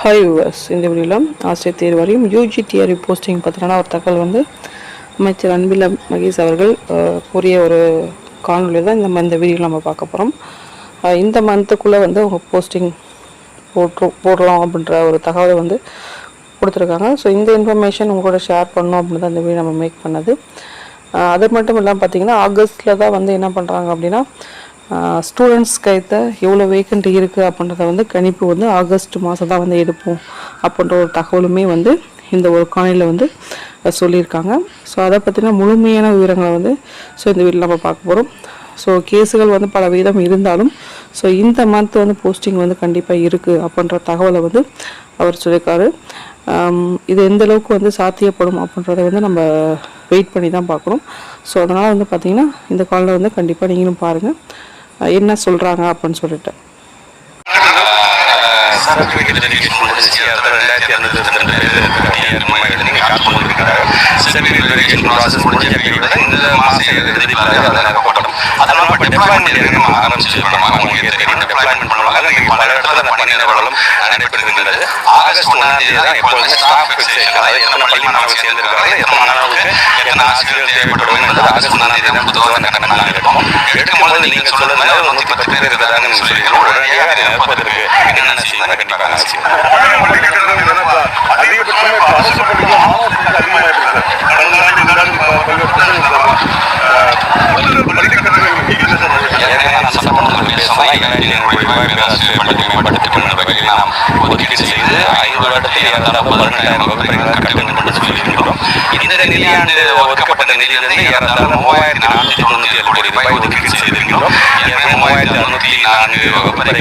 Hi viewers இந்த வீடியோவில் ஆசிரியர் தேர்வு வரையும் யூஜிடிஆர்இ போஸ்டிங் பற்றின ஒரு தகவல் வந்து அமைச்சர் அன்பில் மகேஷ் அவர்கள் கூறிய ஒரு காணொலி தான் இந்த இந்த வீடியோவில் நம்ம பார்க்க போகிறோம் இந்த மந்த்துக்குள்ளே வந்து அவங்க போஸ்டிங் போட்டு போடலாம் அப்படின்ற ஒரு தகவலை வந்து கொடுத்துருக்காங்க. ஸோ இந்த இன்ஃபர்மேஷன் உங்களோட ஷேர் பண்ணோம் அப்படின்னு தான் இந்த வீடியோ நம்ம மேக் பண்ணது. அது மட்டும் இல்லாமல் பார்த்தீங்கன்னா ஆகஸ்ட்டில் தான் வந்து என்ன பண்ணுறாங்க அப்படின்னா ஸ்டூடெண்ட்ஸ் கைத்த எவ்வளோ வேக்கண்ட் இருக்குது அப்படின்றத வந்து கணிப்பு வந்து ஆகஸ்ட் மாதம் தான் வந்து எடுப்போம் அப்படின்ற ஒரு தகவலுமே வந்து இந்த ஒரு காணியில் வந்து சொல்லியிருக்காங்க. ஸோ அதை பற்றின முழுமையான விவரங்களை வந்து ஸோ இந்த வீட்டில் நம்ம பார்க்க போகிறோம் ஸோ கேஸுகள் வந்து பல விதம் இருந்தாலும் ஸோ இந்த மந்த் வந்து போஸ்டிங் வந்து கண்டிப்பாக இருக்குது அப்படின்ற தகவலை வந்து அவர் சொல்லியிருக்காரு. இது எந்த அளவுக்கு வந்து சாத்தியப்படும் அப்படின்றத வந்து நம்ம வெயிட் பண்ணி தான் பார்க்கணும். ஸோ அதனால் வந்து பார்த்திங்கன்னா இந்த காலில் வந்து கண்டிப்பாக நீங்களும் பாருங்கள் என்ன சொல்கிறாங்க அப்படின்னு சொல்லிட்டு. சர்டிஃபிகேட் இப்போ டெப்ளாய்மெண்ட் இருக்கு ஆரம்பிச்சிருக்கோம் உங்களுக்கு தெரியும் டெப்ளாய்மெண்ட் பண்ணுவாங்க இன்னைக்கு பல இடத்துல அந்த பணி நிலவரம் நடைபெறுகின்றது ஆகஸ்ட் ஒன்றாம் தேதி தான் எப்பொழுதுமே ஸ்டாஃப் அதாவது எத்தனை பள்ளி மாணவர்கள் சேர்ந்திருக்காங்க எத்தனை மாணவர்களுக்கு எத்தனை ஆசிரியர்கள் என்பது ஆகஸ்ட் ஒன்றாம் தேதி தான் கணக்கு நாங்கள் எடுப்போம் எடுக்கும்போது நீங்கள் நூற்றி பத்து பேர் உடனடியாக என்னென்ன செய்யணும் கண்டிப்பாக ഐലൻഡിലേക്ക് ഒരുപാട് വെള്ളത്തിന്മേൽ പടുത്തിട്ടുണ്ട് നാം ഒതുക്കി ചെയ്ത് ഐവ് വെള്ളത്തിൽ ഏതാണ്ട് പതിനെട്ടായിരം വകുപ്പുകൾ കട്ടുകൊണ്ട് സൂചിപ്പിക്കും ഇതിന്റെ നിലയാണ് ഒതുക്കപ്പെട്ട നിലയിൽ നിന്ന് ഏതാണ്ട് മൂവായിരത്തി നാനൂറ്റി തൊണ്ണൂറ്റി ഏഴ് കോടി രൂപ ഒതുക്കി ചെയ്തിരിക്കുന്നു മൂവായിരത്തി അറുന്നൂറ്റി നാനൂറ് വകുപ്പുകൾ